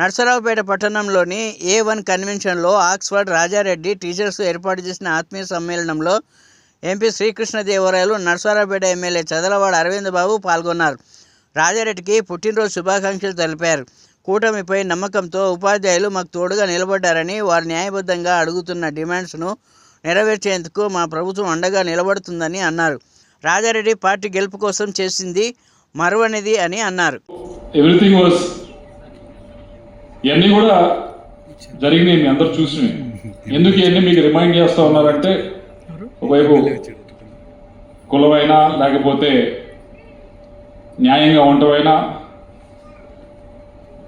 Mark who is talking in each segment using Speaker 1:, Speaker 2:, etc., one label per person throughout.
Speaker 1: నర్సరావుపేట పట్టణంలోని A one కన్వెన్షన్లో Oxford Rajareddy teachers ఏర్పాటు చేసిన ఆత్మీయ సమ్మేళనంలో ఎంపీ శ్రీకృష్ణదేవరాయలు నర్సరావుపేట ఎమ్మెల్యే చదలవాడ అరవింద్ బాబు పాల్గొన్నారు. రాజారెడ్డికి పుట్టినరోజు శుభాకాంక్షలు తెలిపారు. కూటమిపై నమ్మకంతో ఉపాధ్యాయులు మాకు తోడుగా నిలబడ్డారని వారు న్యాయబద్ధంగా అడుగుతున్న డిమాండ్స్ను నెరవేర్చేందుకు మా ప్రభుత్వం అండగా నిలబడుతుందని అన్నారు. రాజారెడ్డి పార్టీ గెలుపు కోసం చేసింది మరువనిది అని అన్నారు.
Speaker 2: ఎవ్రీథింగ్ వాజ్ ఇవన్నీ కూడా జరిగినాయి మీ అందరు చూసినవి. ఎందుకు ఇవన్నీ మీకు రిమైండ్ చేస్తూ ఉన్నారంటే ఒకవైపు కులమైనా లేకపోతే న్యాయంగా ఉండటమైనా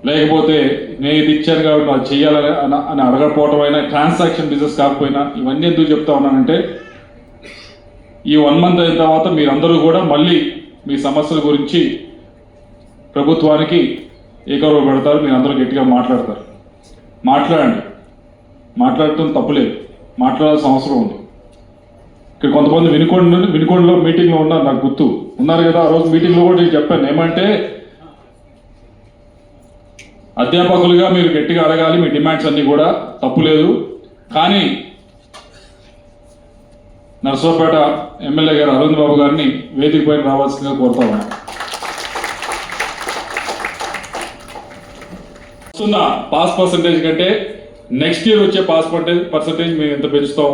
Speaker 2: లేకపోతే నేను ఇది ఇచ్చాను కాబట్టి అది చెయ్యాలని అని- అని అడగకపోవటం అయినా ట్రాన్సాక్షన్ బిజినెస్ కాకపోయినా ఇవన్నీ ఎందుకు చెప్తా ఉన్నానంటే ఈ వన్ మంత్ అయిన తర్వాత మీరందరూ కూడా మళ్ళీ మీ సమస్యల గురించి ప్రభుత్వానికి ఏకరువు పెడతారు మీరు అందరూ గట్టిగా మాట్లాడతారు. మాట్లాడండి. మాట్లాడటం తప్పులేదు. మాట్లాడాల్సిన అవసరం ఉంది. ఇక్కడ కొంతమంది వినుకొండ వినుకొండలో మీటింగ్లో ఉన్నారు నాకు గుర్తు. ఉన్నారు కదా ఆ రోజు మీటింగ్లో కూడా నేను చెప్పాను. ఏమంటే అధ్యాపకులుగా మీరు గట్టిగా అడగాలి మీ డిమాండ్స్ అన్నీ కూడా తప్పులేదు. కానీ నర్సరావుపేట ఎమ్మెల్యే గారు అరవింద్ బాబు గారిని వేదిక పైన రావాల్సిందిగా కోరుతా ఉన్నాను. వస్తున్న పాస్ పర్సంటేజ్ కంటే నెక్స్ట్ ఇయర్ వచ్చే పాస్ పర్సంటేజ్ మేము ఎంత పెంచుతాం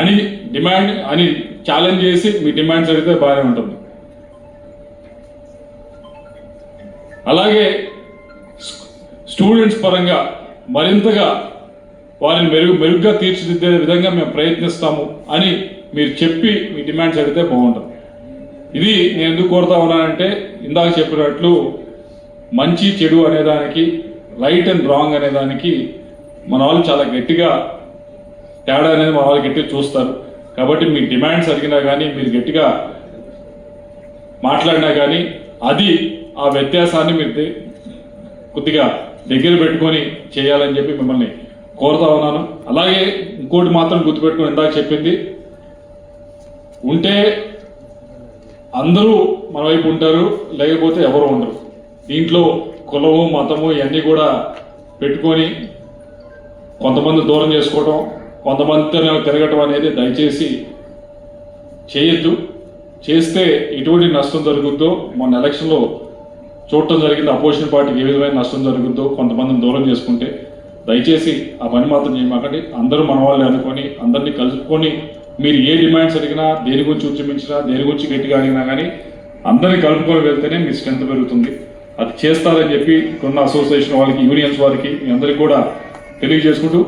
Speaker 2: అని డిమాండ్ అని ఛాలెంజ్ చేసి మీ డిమాండ్స్ అడిగితే బాగానే ఉంటుంది. అలాగే స్టూడెంట్స్ పరంగా మరింతగా వారిని మెరుగు మెరుగ్గా తీర్చిదిద్దే విధంగా మేము ప్రయత్నిస్తాము అని మీరు చెప్పి మీ డిమాండ్స్ అడిగితే బాగుంటుంది. ఇది నేను ఎందుకు కోరుతా ఉన్నానంటే ఇందాక చెప్పినట్లు మంచి చెడు అనేదానికి రైట్ అండ్ రాంగ్ అనేదానికి మన వాళ్ళు చాలా గట్టిగా తేడా అనేది మన వాళ్ళు గట్టిగా చూస్తారు. కాబట్టి మీ డిమాండ్స్ అడిగినా కానీ మీరు గట్టిగా మాట్లాడినా కానీ అది ఆ వ్యత్యాసాన్ని మీరు కొద్దిగా దగ్గర పెట్టుకొని చేయాలని చెప్పి మిమ్మల్ని కోరుతా ఉన్నాను. అలాగే ఇంకోటి మాత్రం గుర్తుపెట్టుకుని ఇందాక చెప్పింది ఉంటే అందరూ మన వైపు ఉంటారు లేకపోతే ఎవరు ఉండరు. దీంట్లో కులము మతము ఇవన్నీ కూడా పెట్టుకొని కొంతమంది దూరం చేసుకోవటం కొంతమందితో తిరగటం అనేది దయచేసి చేయొద్దు. చేస్తే ఎటువంటి నష్టం జరుగుద్దో మొన్న ఎలక్షన్లో చూడటం జరిగింది. అపోజిషన్ పార్టీకి ఏ విధమైన నష్టం జరుగుద్దో కొంతమందిని దూరం చేసుకుంటే దయచేసి ఆ పని మాత్రం చేయమాకండి. అందరూ మన వాళ్ళని అనుకొని అందరినీ కలుపుకొని మీరు ఏ డిమాండ్స్ అడిగినా దేని గురించి ఉద్యమించినా దేని గురించి గట్టిగా అడిగినా కానీ అందరినీ కలుపుకొని వెళ్తేనే మీ స్ట్రెంత్ పెరుగుతుంది. అది చేస్తారని చెప్పి కొన్న అసోసియేషన్ వాళ్ళకి యూనియన్స్ వారికి మీ అందరికీ కూడా తెలియజేసుకుంటూ